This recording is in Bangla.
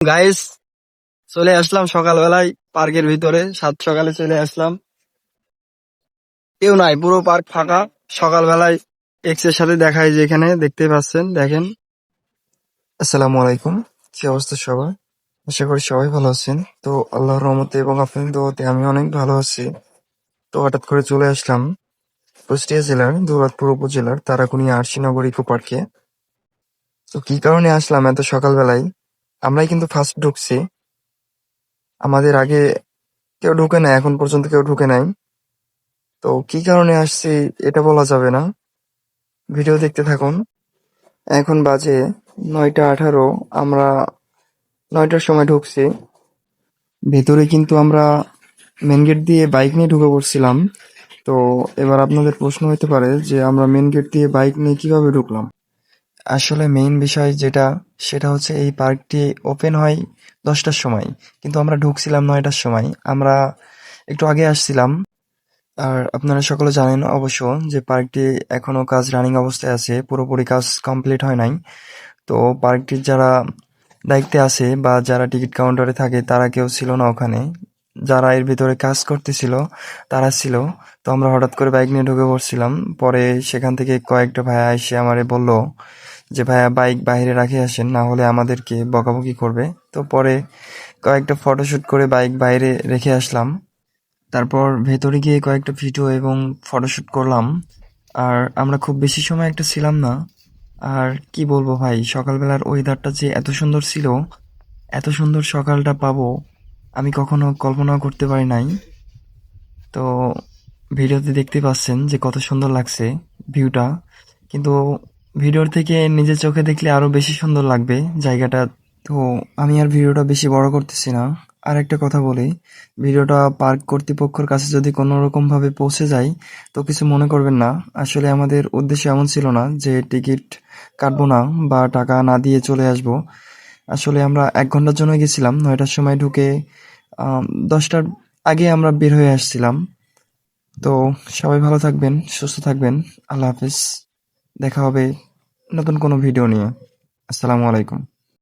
গাইস চলে আসলাম সকালবেলায় পার্কের ভিতরে। সাত সকালে চলে আসলাম। কেউ নাই, পুরো পার্ক ফাঁকা। সকালবেলায় এক্সের সাথে দেখায় যে এখানে দেখতে পাচ্ছেন, দেখেন। আসসালামু আলাইকুম, কি অবস্থা সবার? আশা করি সবাই ভালো আছেন। তো আল্লাহর রহমতে এবং আপনাদের দোয়াতে আমি অনেক ভালো আছি। তো হঠাৎ করে চলে আসলাম কুষ্টিয়া জেলার দৌলতপুর উপজেলার তারাকুনিয়া আরশিনগর ইকো পার্কে। তো কি কারণে আসলাম এত সকালবেলায়? আমরাই কিন্তু ফার্স্ট ঢুকছি। আমাদের আগে কেউ ঢুকে নাই, এখন পর্যন্ত কেউ ঢুকে নাই। তো কি কারণে আসছি এটা বলা যাবে না। ভিডিও দেখতে থাকুন। এখন বাজে নয়টা আঠারো, আমরা নয়টার সময় ঢুকছি। ভেতরে কিন্তু আমরা মেন গেট দিয়ে বাইক নিয়ে ঢুকে পড়ছিলাম। তো এবার আপনাদের প্রশ্ন হতে পারে যে আমরা মেন গেট দিয়ে বাইক নিয়ে কীভাবে ঢুকলাম? আসলে মেইন বিষয় যেটা, সেটা হচ্ছে এই পার্কটি ওপেন হয় দশটার সময়। কিন্তু আমরা ঢুকছিলাম নয়টার সময়। আমরা একটু আগে আসছিলাম। আর আপনারা সকলে জানেন অবশ্য যে পার্কটি এখনও কাজ রানিং অবস্থায় আছে। পুরোপুরি কাজ কমপ্লিট হয় নাই। তো পার্কটির যারা দায়িত্বে আছে বা যারা টিকিট কাউন্টারে থাকে, তারা কেউ ছিল না ওখানে। যারা এর ভিতরে কাজ করতেছিল, তারা ছিল। তো আমরা হঠাৎ করে বাইক নিয়ে ঢুকে পড়ছিলাম। পরে সেখান থেকে কয়েকটা ভাইয়া এসে আমারে বলল যে ভাইয়া বাইক বাইরে রাখে আসেন, না হলে আমাদেরকে বকাবকি করবে। তো পরে কয়েকটা ফটোশ্যুট করে বাইক বাইরে রেখে আসলাম। তারপর ভেতরে গিয়ে কয়েকটা ভিডিও এবং ফটোশ্যুট করলাম। আর আমরা খুব বেশি সময় একটা ছিলাম না। আর কি বলব ভাই, সকালবেলার ওয়েদারটা যে এত সুন্দর ছিল, এত সুন্দর সকালটা পাবো, আমি কখনো কল্পনাও করতে পারি নাই। তো ভিডিওতে দেখতে পাচ্ছেন যে কত সুন্দর লাগছে ভিউটা। কিন্তু ভিডিওর থেকে নিজের চোখে দেখলে আরও বেশি সুন্দর লাগবে জায়গাটা। তো আমি আর ভিডিওটা বেশি বড় করতেছি না। আর একটা কথা বলি, ভিডিওটা পার্ক কর্তৃপক্ষের কাছে যদি কোনো রকম ভাবে পৌঁছে যায়, তো কিছু মনে করবেন না। আসলে আমাদের উদ্দেশ্য এমন ছিল না যে টিকিট কাটবো না বা টাকা না দিয়ে চলে আসব। আসলে আমরা এক ঘণ্টার জন্য গেছিলাম, নয়টার সময় ঢুকে দশটার আগে আমরা বের হয়ে আসছিলাম। তো সবাই ভালো থাকবেন, সুস্থ থাকবেন। আল্লাহ হাফেজ। দেখা হবে নতুন কোনো ভিডিও নিয়ে। আসসালামু আলাইকুম।